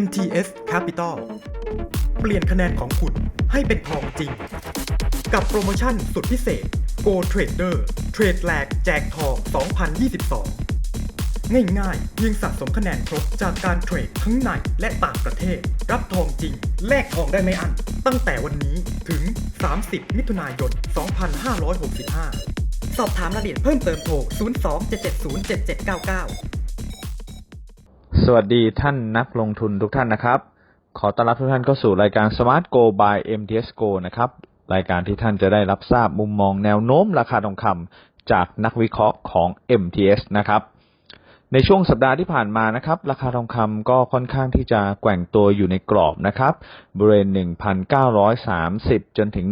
MTS Capital เปลี่ยนคะแนนของคุณให้เป็นทองจริง กับโปรโมชั่นสุดพิเศษ Go Trader เทรดแหลกแจกทอง 2022 ง่ายๆเพียงสะสมคะแนนครบจากการเทรดทั้งในและต่างประเทศ รับทองจริง แลกทองได้ไม่อันตั้งแต่วันนี้ถึง 30 มิถุนายน 2565 สอบถามรายละเอียดเพิ่มเติมโทร 02-770-7799 สวัสดีท่านนักลงทุนทุกท่านนะครับ ขอต้อนรับทุกท่านเข้าสู่รายการ Smart Go by MTS Go นะครับ รายการที่ท่านจะได้รับทราบมุมมองแนวโน้มราคาทองคำจากนักวิเคราะห์ของ MTS นะครับ ในช่วงสัปดาห์ที่ผ่านมานะครับ ราคาทองคำก็ค่อนข้างที่จะแกว่งตัวอยู่ในกรอบนะครับบริเวณ 1,930 จนถึง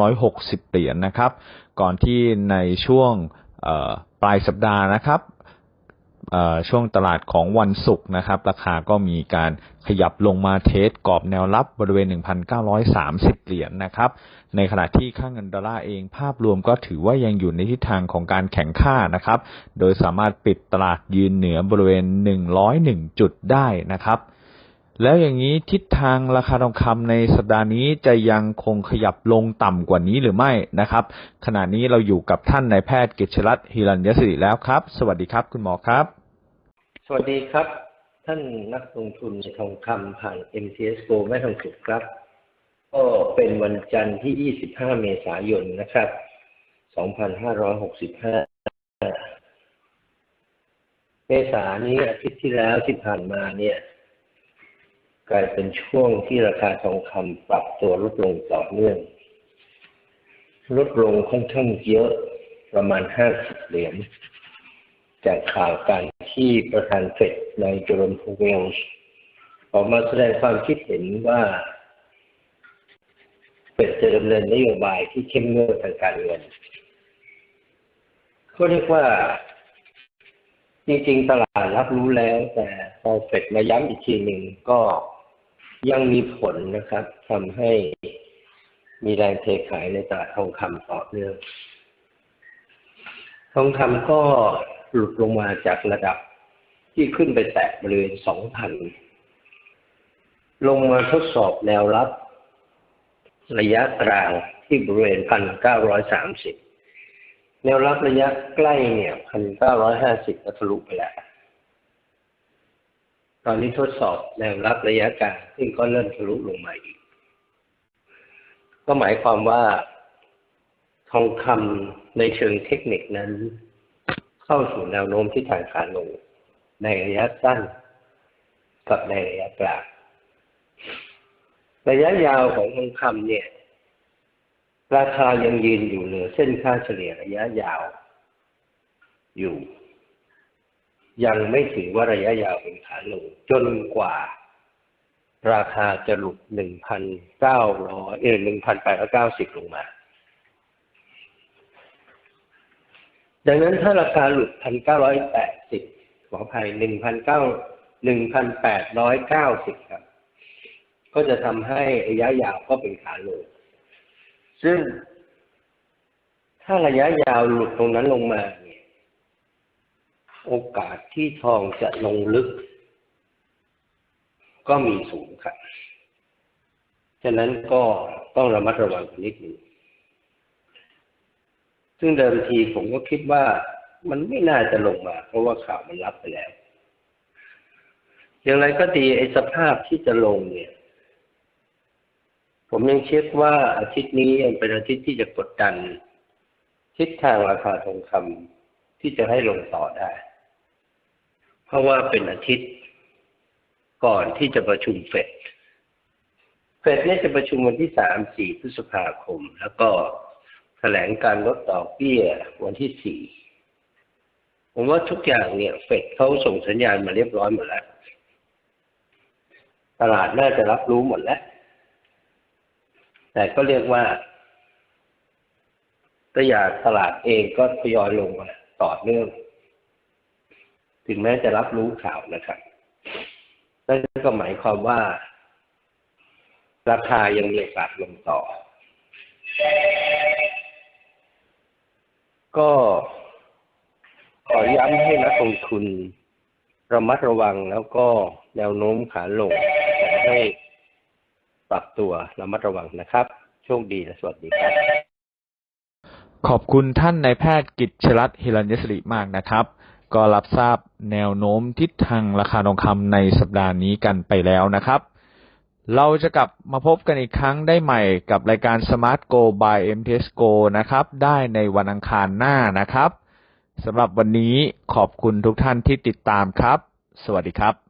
1,960 เหรียญนะครับ ก่อนที่ในช่วงปลายสัปดาห์นะครับ ช่วงตลาดของวันศุกร์นะครับ ราคาก็มีการขยับลงมาเทสกรอบแนวรับบริเวณ 1,930 เหรียญนะครับ ในขณะที่ค่าเงินดอลลาร์เองภาพรวมก็ถือว่ายังอยู่ในทิศทางของการแข่งค่านะครับ โดยสามารถปิดตลาดยืนเหนือบริเวณ 101 จุดได้นะครับ แล้วอย่างนี้ทิศทางราคาทองคำในสัปดาห์นี้จะยังคงขยับลงต่ำกว่านี้หรือไม่นะครับ ขณะนี้เราอยู่กับท่านนายแพทย์กิจชลัตน์ฮิรัญยศิริแล้วครับ สวัสดีครับคุณหมอครับ สวัสดีครับ ท่านนักลงทุนในทองคำผ่าน MTS Go แม่ทองสุขครับ ก็เป็นวันจันทร์ที่ 25 เมษายนนะครับ 2565 เมษานี้อาทิตย์ที่แล้วที่ผ่านมาเนี่ย กลายเป็นช่วงที่ราคาทองคำปรับตัวลดลงต่อเนื่อง ลดลงค่อนข้างเยอะประมาณ50เหรียญจากข่าวการที่ประธานเฟดในายโจรมพูเวลส์ออกมาแสดงความคิดเห็นว่าเฟดจะดำเนินนโยบายที่เข้มงวดทางการเงินก็เรียกว่า จริงๆ ตลาดรับรู้แล้ว แต่พอเฟดมาย้ำอีกทีหนึ่งก็ ยังมีผลนะครับทำให้มีแรงเทขายในตลาดทองคำต่อเนื่อง ทองคำก็หลุดลงมาจากระดับที่ขึ้นไปแตะบริเวณ2,000ลงมาทดสอบแนวรับ ระยะกลางที่บริเวณ1,930แนวรับระยะใกล้เนี่ย1,950ก็ทะลุไปแล้ว ตอนนี้ทดสอบแนวรับระยะกลางซึ่งก็เริ่มทะลุลงมาอีก ก็หมายความว่า ทองคำในเชิงเทคนิคนั้น เข้าสู่แนวโน้มที่ทางขาลง ในระยะสั้น กับในระยะกลางระยะยาวของทองคำเนี่ย ราคายังยืนอยู่เหนือเส้นค่าเฉลี่ยระยะยาว อยู่ ยังไม่ถือว่าระยะยาวเป็นขาลง จนกว่า ราคาจะหลุดหนึ่งพันเก้าร้อยเอหนึ่งพันแปดร้อยเก้าสิบลงมา ดังนั้นถ้าราคาหลุดพันเก้าร้อยแปดสิบขออภัยหนึ่งพันเก้าหนึ่งพันแปดร้อยเก้าสิบครับ ก็จะทำให้ระยะยาวก็เป็นขาลง ซึ่งถ้าระยะยาวหลุดตรงนั้นลงมา โอกาสที่ทองจะลงลึก ก็มีสูงครับ ฉะนั้นก็ต้องระมัดระวังนนิดหนึ่งซึ่งเดิมทีผมก็คิดว่ามันไม่น่าจะลงมา เพราะว่าข่าวมันรับไปแล้ว อย่างไรก็ดีไอ้สภาพที่จะลงเนี่ย ผมยังเช็คว่าอาทิตย์นี้ยังเป็นอาทิตย์ที่จะกดดันทิศทางราคาทองคำที่จะให้ลงต่อได้ เพราะว่าเป็นอาทิตย์ก่อนที่จะประชุมเฟดเฟดเนี่ยจะประชุมวันที่สามสี่พฤษภาคม แล้วก็แถลงการลดดอกเบี้ยวันที่สี่ผมว่าทุกอย่างเนี่ย เฟดเขาส่งสัญญาณมาเรียบร้อยหมดแล้ว ตลาดน่าจะรับรู้หมดแล้ว แต่ก็เรียกว่าตัวอย่างตลาดเองก็ทยอยลงมาต่อเนื่อง ถึงแม้จะรับรู้ข่าวนะครับนั่นก็หมายความว่า ราคายังมีโอกาสลงต่อ ก็ขอย้ำให้นักลงทุนระมัดระวังแล้วก็แนวโน้มขาลงขอให้ปรับตัวระมัดระวังนะครับ โชคดีและสวัสดีครับ ขอบคุณท่านนายแพทย์กิจชลัดฮิรัญยศริมากนะครับ ก็รับทราบแนวโน้มทิศทางราคาทองคำในสัปดาห์นี้กันไปแล้วนะครับ เราจะกลับมาพบกันอีกครั้งได้ใหม่กับรายการ Smart Go by MTS Go นะครับ ได้ในวันอังคารหน้านะครับสำหรับวันนี้ขอบคุณทุกท่านที่ติดตามครับ สวัสดีครับ